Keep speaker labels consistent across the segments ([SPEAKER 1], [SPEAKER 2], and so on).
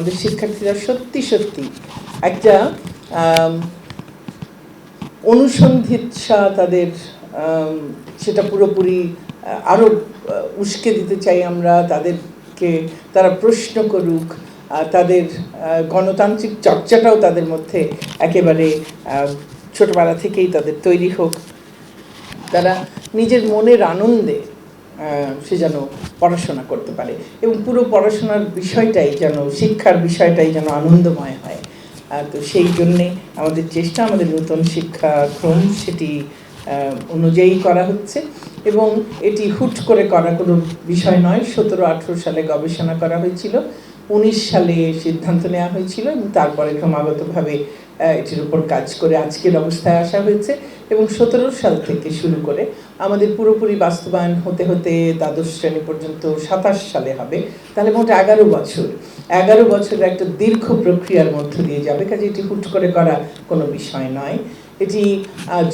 [SPEAKER 1] আমাদের শিক্ষার্থীরা সত্যি সত্যি একটা অনুসন্ধিৎসা তাদের সেটা পুরোপুরি আরও উস্কে দিতে চাই আমরা তাদেরকে। তারা প্রশ্ন করুক তাদের গণতান্ত্রিক চর্চাটাও তাদের মধ্যে একেবারে ছোটবেলা থেকেই তাদের তৈরি হোক। তারা নিজের মনের আনন্দে সে যেন পড়াশোনা করতে পারে। এবং পুরো পড়াশোনার বিষয়টাই যেন, শিক্ষার বিষয়টাই যেন আনন্দময় হয়। তো সেই জন্যে আমাদের চেষ্টা, আমাদের নতুন শিক্ষাক্রম সেটি অনুযায়ী করা হচ্ছে। এবং এটি হুট করে করা কোনো বিষয় নয়। সতেরো আঠেরো সালে গবেষণা করা হয়েছিল। উনিশ সালে সিদ্ধান্ত নেওয়া হয়েছিল এবং তারপরে ক্রমাগতভাবে এটির উপর কাজ করে আজকের অবস্থায় আসা হয়েছে এবং সতেরো সাল থেকে শুরু করে আমাদের পুরোপুরি বাস্তবায়ন হতে হতে দ্বাদশ শ্রেণি পর্যন্ত সাতাশ সালে হবে। তাহলে মোট এগারো বছর। এগারো বছরের একটা দীর্ঘ প্রক্রিয়ার মধ্য দিয়ে যাবে, কাজে এটি হুট করে করা কোনো বিষয় নয়। এটি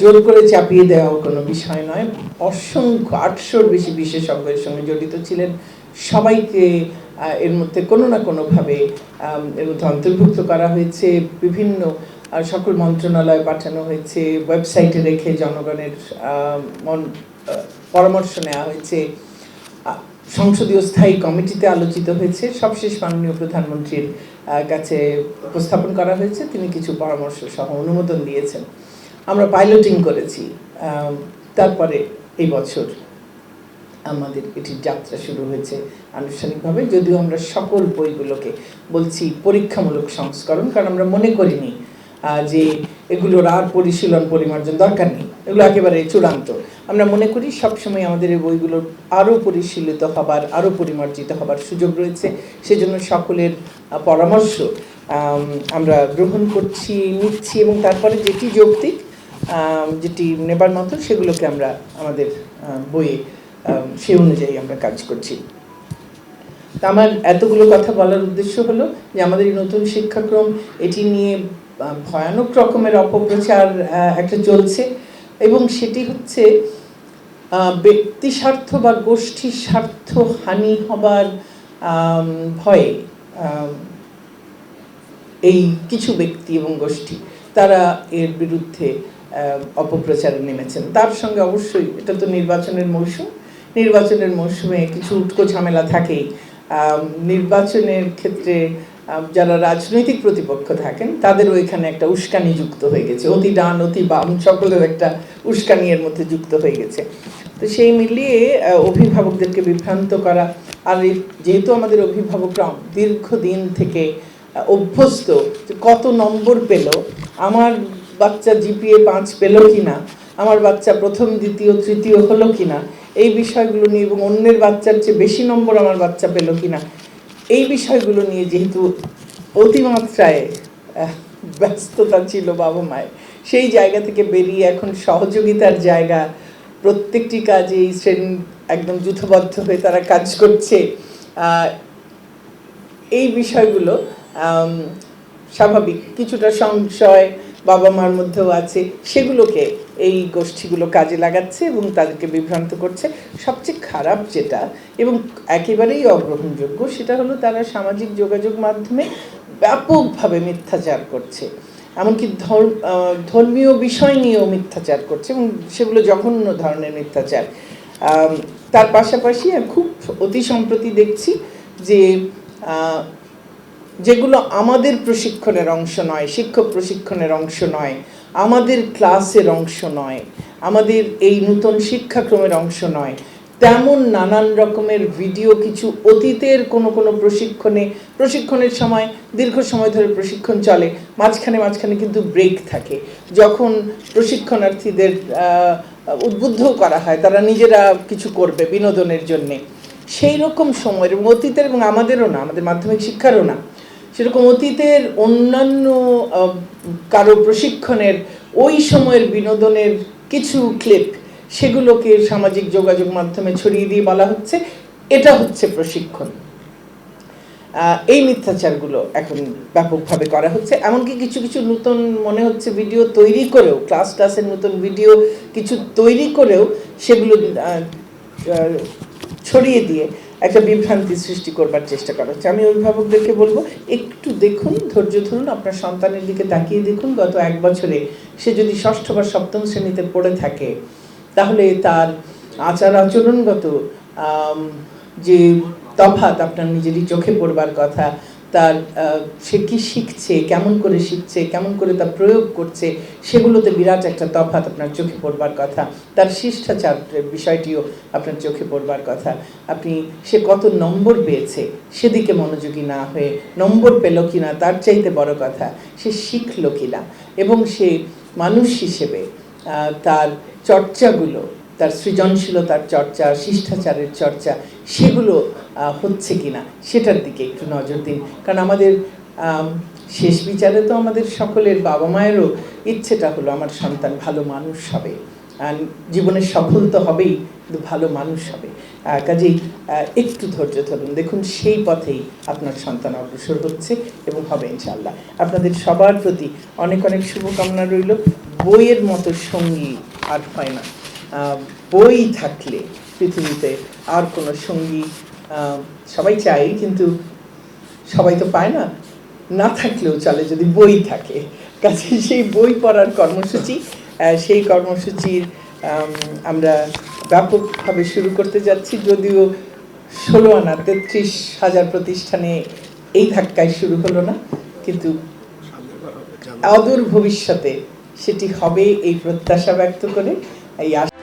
[SPEAKER 1] জোর করে চাপিয়ে দেওয়াও কোনো বিষয় নয়। অসংখ্য, আটশোর বেশি বিশেষজ্ঞের সঙ্গে জড়িত ছিলেন। সবাইকে এর মধ্যে কোনো না কোনোভাবে এর মধ্যে অন্তর্ভুক্ত করা হয়েছে। বিভিন্ন সকল মন্ত্রণালয়ে পাঠানো হয়েছে। ওয়েবসাইটে রেখে জনগণের পরামর্শ নেওয়া হয়েছে। সংসদীয় স্থায়ী কমিটিতে আলোচিত হয়েছে। সবশেষ মাননীয় প্রধানমন্ত্রীর কাছে উপস্থাপন করা হয়েছে। তিনি কিছু পরামর্শ সহ অনুমোদন দিয়েছেন। আমরা পাইলটিং করেছি তারপরে এই বছর। আমাদের এটির যাত্রা শুরু হয়েছে আনুষ্ঠানিকভাবে। যদিও আমরা সকল বইগুলোকে বলছি পরীক্ষামূলক সংস্করণ, কারণ আমরা মনে করিনি যে এগুলোর আর পরিশীলন পরিমার্জন দরকার নেই। এগুলো একেবারে চূড়ান্ত। আমরা মনে করি সবসময় আমাদের এই বইগুলোর আরও পরিশীলিত হবার, আরও পরিমার্জিত হবার সুযোগ রয়েছে। সেজন্য সকলের পরামর্শ আমরা গ্রহণ করছি, নিচ্ছি এবং তারপরে যেটি যৌক্তিক যেটি নেবার মতো সেগুলোকে আমরা আমাদের বইয়ে সে অনুযায়ী আমরা কাজ করছি। আমার এতগুলো কথা বলার উদ্দেশ্য হলো যে আমাদের এই নতুন শিক্ষাক্রম, এটি নিয়ে ভয়ানক রকমের অপপ্রচার একটা চলছে এবং সেটি হচ্ছে ব্যক্তি স্বার্থ বা গোষ্ঠী স্বার্থ হানি হবার ভয়ে এই কিছু ব্যক্তি এবং গোষ্ঠী, তারা এর বিরুদ্ধে অপপ্রচারে নেমেছেন। তার সঙ্গে অবশ্যই, এটা তো নির্বাচনের মৌসুম নির্বাচনের মৌসুমে কিছু উটকো ঝামেলা থাকেই। নির্বাচনের ক্ষেত্রে যারা রাজনৈতিক প্রতিপক্ষ থাকেন তাদেরও এখানে একটা উস্কানি যুক্ত হয়ে গেছে। অতি ডান, অতি বাম, সকলের একটা উস্কানি এর মধ্যে যুক্ত হয়ে গেছে। তো সেই মিলিয়ে অভিভাবকদেরকে বিভ্রান্ত করা, আর যেহেতু আমাদের অভিভাবকরা দীর্ঘদিন থেকে অভ্যস্ত কত নম্বর পেল, আমার বাচ্চা জিপিএ পাঁচ পেল কি না আমার বাচ্চা প্রথম, দ্বিতীয়, তৃতীয় হলো কি না এই বিষয়গুলো নিয়ে এবং অন্যের বাচ্চার চেয়ে বেশি নম্বর আমার বাচ্চা পেল কি না এই বিষয়গুলো নিয়ে যেহেতু অতিমাত্রায় ব্যস্ততা ছিল বাবা মায়ের, সেই জায়গা থেকে বেরিয়ে এখন সহযোগিতার জায়গা প্রত্যেকটি কাজে এই শ্রেণি একদম যুথবদ্ধ হয়ে তারা কাজ করছে। এই বিষয়গুলো স্বাভাবিক। কিছুটা সংশয় বাবা মার মধ্যেও আছে। সেগুলোকে এই গোষ্ঠীগুলো কাজে লাগাচ্ছে এবং তাদেরকে বিভ্রান্ত করছে। সবচেয়ে খারাপ যেটা এবং একেবারেই অগ্রহণযোগ্য সেটা হলো তারা সামাজিক যোগাযোগ মাধ্যমে ব্যাপকভাবে মিথ্যাচার করছে। এমনকি ধর্ম ধর্মীয় বিষয় নিয়েও মিথ্যাচার করছে এবং সেগুলো জঘন্য ধরনের মিথ্যাচার। তার পাশাপাশি খুব অতি সম্প্রতি দেখছি যে যেগুলো আমাদের প্রশিক্ষণের অংশ নয়, শিক্ষক প্রশিক্ষণের অংশ নয় আমাদের ক্লাসের অংশ নয়, আমাদের এই নূতন শিক্ষাক্রমের অংশ নয়। তেমন নানান রকমের ভিডিও কিছু অতীতের কোনো কোনো প্রশিক্ষণে, প্রশিক্ষণের সময়, দীর্ঘ সময় ধরে প্রশিক্ষণ চলে, মাঝখানে মাঝখানে কিন্তু ব্রেক থাকে। যখন প্রশিক্ষণার্থীদের উদ্বুদ্ধ করা হয়, তারা নিজেরা কিছু করবে বিনোদনের জন্যে। সেই রকম সময়ের অতীতের এবং আমাদেরও না, আমাদের মাধ্যমিক শিক্ষারও না। সেরকম অতীতের অন্যান্য কারও প্রশিক্ষণের, ওই সময়ের বিনোদনের কিছু ক্লিপ সেগুলোকে সামাজিক যোগাযোগ মাধ্যমে ছড়িয়ে দিয়ে বলা হচ্ছে। এটা হচ্ছে প্রশিক্ষণ। এই মিথ্যাচারগুলো এখন ব্যাপকভাবে করা হচ্ছে। এমনকি কিছু কিছু নতুন মনে হচ্ছে ভিডিও তৈরি করেও ক্লাস ক্লাসের নতুন ভিডিও কিছু তৈরি করেও সেগুলো ছড়িয়ে দিয়ে একটা বিভ্রান্তি সৃষ্টি করবার চেষ্টা করা হচ্ছে। আমি অভিভাবকদেরকে বলব, একটু দেখুন, ধৈর্য ধরুন, আপনার সন্তানের দিকে তাকিয়ে দেখুন। গত এক বছরে সে যদি ষষ্ঠ বা সপ্তম শ্রেণীতে পড়ে থাকে, তাহলে তার আচার আচরণগত যে তফাত আপনার নিজেরই চোখে পড়বার কথা তার সে কি শিখছে, কেমন করে শিখছে, কেমন করে তা প্রয়োগ করছে, সেগুলোতে বিরাট একটা তফাৎ আপনার চোখে পড়বার কথা। তার শিষ্টাচার বিষয়টিও আপনার চোখে পড়বার কথা। আপনি, সে কত নম্বর পেয়েছে, সেদিকে মনোযোগী না হয়ে নম্বর পেল কি না তার চাইতে বড় কথা, সে শিখলো কিনা। এবং সে মানুষ হিসেবে তার চর্চাগুলো তার সৃজনশীলতার চর্চা, শিষ্টাচারের চর্চা, সেগুলো হচ্ছে কিনা, সেটার দিকে একটু নজর দিন। কারণ আমাদের শেষ বিচারে তো আমাদের সকলের বাবা মায়েরও ইচ্ছেটা হলো আমার সন্তান ভালো মানুষ হবে। জীবনে সফল তো হবেই, কিন্তু ভালো মানুষ হবে। কাজেই একটু ধৈর্য ধরুন। দেখুন, সেই পথেই আপনার সন্তান অগ্রসর হচ্ছে এবং হবে ইনশাল্লাহ আপনাদের সবার প্রতি অনেক অনেক শুভকামনা রইল। বইয়ের মতো সঙ্গী আর হয় না। বই থাকলে পৃথিবীতে আর কোনো সঙ্গী সবাই চাই, কিন্তু সবাই তো পায় না। না থাকলেও চলে যদি বই থাকে। কাছে সেই বই পড়ার কর্মসূচি সেই কর্মসূচির আমরা ব্যাপকভাবে শুরু করতে যাচ্ছি। যদিও ষোলো আনা তেত্রিশ হাজার প্রতিষ্ঠানে এই ধাক্কায় শুরু হলো না, কিন্তু অদূর ভবিষ্যতে সেটি হবে এই প্রত্যাশা ব্যক্ত করে। এই আশা